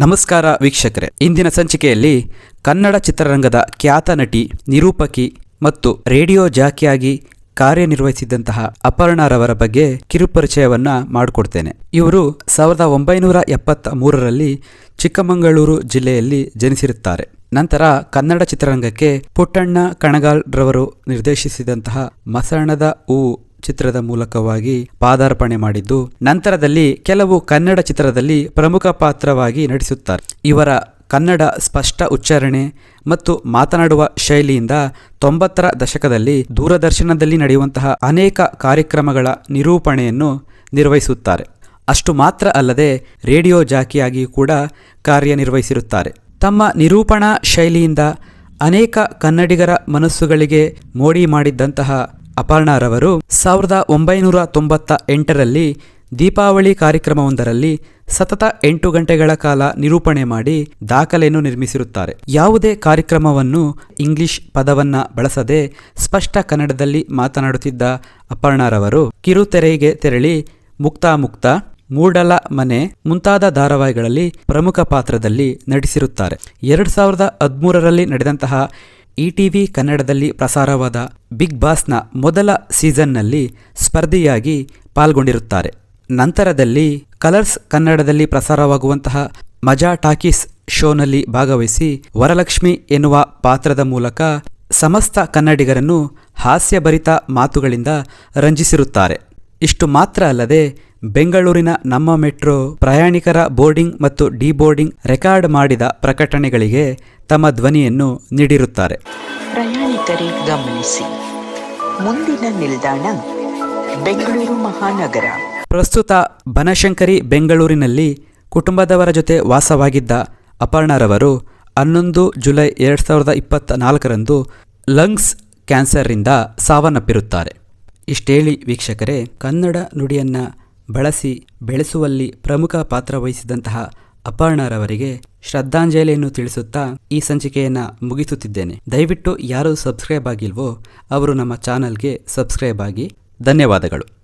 ನಮಸ್ಕಾರ ವೀಕ್ಷಕರೇ. ಇಂದಿನ ಸಂಚಿಕೆಯಲ್ಲಿ ಕನ್ನಡ ಚಿತ್ರರಂಗದ ಖ್ಯಾತ ನಟಿ ನಿರೂಪಕಿ ಮತ್ತು ರೇಡಿಯೋ ಜಾಕಿಯಾಗಿ ಕಾರ್ಯನಿರ್ವಹಿಸಿದ್ದಂತಹ ಅಪರ್ಣರವರ ಬಗ್ಗೆ ಕಿರುಪರಿಚಯವನ್ನು ಮಾಡಿಕೊಡ್ತೇನೆ. ಇವರು ಸಾವಿರದ ಒಂಬೈನೂರ ಎಪ್ಪತ್ತ ಮೂರರಲ್ಲಿ ಚಿಕ್ಕಮಗಳೂರು ಜಿಲ್ಲೆಯಲ್ಲಿ ಜನಿಸಿರುತ್ತಾರೆ. ನಂತರ ಕನ್ನಡ ಚಿತ್ರರಂಗಕ್ಕೆ ಪುಟ್ಟಣ್ಣ ಕಣಗಾಲ್ರವರು ನಿರ್ದೇಶಿಸಿದಂತಹ ಮಸಣದ ಹೂ ಚಿತ್ರದ ಮೂಲಕವಾಗಿ ಪಾದಾರ್ಪಣೆ ಮಾಡಿದ್ದು, ನಂತರದಲ್ಲಿ ಕೆಲವು ಕನ್ನಡ ಚಿತ್ರದಲ್ಲಿ ಪ್ರಮುಖ ಪಾತ್ರವಾಗಿ ನಟಿಸುತ್ತಾರೆ. ಇವರ ಕನ್ನಡ ಸ್ಪಷ್ಟ ಉಚ್ಚಾರಣೆ ಮತ್ತು ಮಾತನಾಡುವ ಶೈಲಿಯಿಂದ ತೊಂಬತ್ತರ ದಶಕದಲ್ಲಿ ದೂರದರ್ಶನದಲ್ಲಿ ನಡೆಯುವಂತಹ ಅನೇಕ ಕಾರ್ಯಕ್ರಮಗಳ ನಿರೂಪಣೆಯನ್ನು ನಿರ್ವಹಿಸುತ್ತಾರೆ. ಅಷ್ಟು ಮಾತ್ರ ಅಲ್ಲದೆ ರೇಡಿಯೋ ಜಾಕಿಯಾಗಿ ಕೂಡ ಕಾರ್ಯನಿರ್ವಹಿಸಿರುತ್ತಾರೆ. ತಮ್ಮ ನಿರೂಪಣಾ ಶೈಲಿಯಿಂದ ಅನೇಕ ಕನ್ನಡಿಗರ ಮನಸ್ಸುಗಳಿಗೆ ಮೋಡಿ ಮಾಡಿದ್ದಂತಹ ಅಪರ್ಣಾರವರು ಸಾವಿರದ ಒಂಬೈನೂರ ತೊಂಬತ್ತ ಎಂಟರಲ್ಲಿ ದೀಪಾವಳಿ ಕಾರ್ಯಕ್ರಮವೊಂದರಲ್ಲಿ ಸತತ ಎಂಟು ಗಂಟೆಗಳ ಕಾಲ ನಿರೂಪಣೆ ಮಾಡಿ ದಾಖಲೆಯನ್ನು ನಿರ್ಮಿಸಿರುತ್ತಾರೆ. ಯಾವುದೇ ಕಾರ್ಯಕ್ರಮವನ್ನು ಇಂಗ್ಲಿಷ್ ಪದವನ್ನ ಬಳಸದೆ ಸ್ಪಷ್ಟ ಕನ್ನಡದಲ್ಲಿ ಮಾತನಾಡುತ್ತಿದ್ದ ಅಪರ್ಣಾರವರು ಕಿರುತೆರೆಗೆ ತೆರಳಿ ಮುಕ್ತಾ ಮುಕ್ತ, ಮೂಡಲ ಮನೆ ಮುಂತಾದ ಧಾರಾವಾಹಿಗಳಲ್ಲಿ ಪ್ರಮುಖ ಪಾತ್ರದಲ್ಲಿ ನಟಿಸಿರುತ್ತಾರೆ. ಎರಡು ಸಾವಿರದ ಹದಿಮೂರರಲ್ಲಿ ನಡೆದಂತಹ ಇಟಿವಿ ಕನ್ನಡದಲ್ಲಿ ಪ್ರಸಾರವಾದ ಬಿಗ್ ಬಾಸ್ನ ಮೊದಲ ಸೀಸನ್ನಲ್ಲಿ ಸ್ಪರ್ಧಿಯಾಗಿ ಪಾಲ್ಗೊಂಡಿರುತ್ತಾರೆ. ನಂತರದಲ್ಲಿ ಕಲರ್ಸ್ ಕನ್ನಡದಲ್ಲಿ ಪ್ರಸಾರವಾಗುವಂತಹ ಮಜಾ ಟಾಕೀಸ್ ಶೋನಲ್ಲಿ ಭಾಗವಹಿಸಿ ವರಲಕ್ಷ್ಮಿ ಎನ್ನುವ ಪಾತ್ರದ ಮೂಲಕ ಸಮಸ್ತ ಕನ್ನಡಿಗರನ್ನು ಹಾಸ್ಯಭರಿತ ಮಾತುಗಳಿಂದ ರಂಜಿಸಿರುತ್ತಾರೆ. ಇಷ್ಟು ಮಾತ್ರ ಅಲ್ಲದೆ ಬೆಂಗಳೂರಿನ ನಮ್ಮ ಮೆಟ್ರೋ ಪ್ರಯಾಣಿಕರ ಬೋರ್ಡಿಂಗ್ ಮತ್ತು ಡಿಬೋರ್ಡಿಂಗ್ ರೆಕಾರ್ಡ್ ಮಾಡಿದ ಪ್ರಕಟಣೆಗಳಿಗೆ ತಮ್ಮ ಧ್ವನಿಯನ್ನು ನೀಡಿರುತ್ತಾರೆ. ಪ್ರಯಾಣಿಕರೇ ಗಮನಿಸಿ. ಮುಂದಿನ ನಿಲ್ದಾಣ ಬೆಂಗಳೂರು ಮಹಾನಗರ. ಪ್ರಸ್ತುತ ಬನಶಂಕರಿ ಬೆಂಗಳೂರಿನಲ್ಲಿ ಕುಟುಂಬದವರ ಜೊತೆ ವಾಸವಾಗಿದ್ದ ಅಪರ್ಣರವರು ಹನ್ನೊಂದು ಜುಲೈ ಎರಡು ಸಾವಿರದ ಇಪ್ಪತ್ತ ನಾಲ್ಕರಂದು ಲಂಗ್ಸ್ ಕ್ಯಾನ್ಸರ್ರಿಂದ ಸಾವನ್ನಪ್ಪಿರುತ್ತಾರೆ. ಇಷ್ಟೇಳಿ ವೀಕ್ಷಕರೇ ಕನ್ನಡ ನುಡಿಯನ್ನ ಬಳಸಿ ಬೆಳೆಸುವಲ್ಲಿ ಪ್ರಮುಖ ಪಾತ್ರ ವಹಿಸಿದಂತಹ ಅಪರ್ಣರವರಿಗೆ ಶ್ರದ್ಧಾಂಜಲಿಯನ್ನು ತಿಳಿಸುತ್ತಾ ಈ ಸಂಚಿಕೆಯನ್ನು ಮುಗಿಸುತ್ತಿದ್ದೇನೆ. ದಯವಿಟ್ಟು ಯಾರು ಸಬ್ಸ್ಕ್ರೈಬ್ ಆಗಿಲ್ವೋ ಅವರು ನಮ್ಮ ಚಾನಲ್ಗೆ ಸಬ್ಸ್ಕ್ರೈಬ್ ಆಗಿ ಧನ್ಯವಾದಗಳು.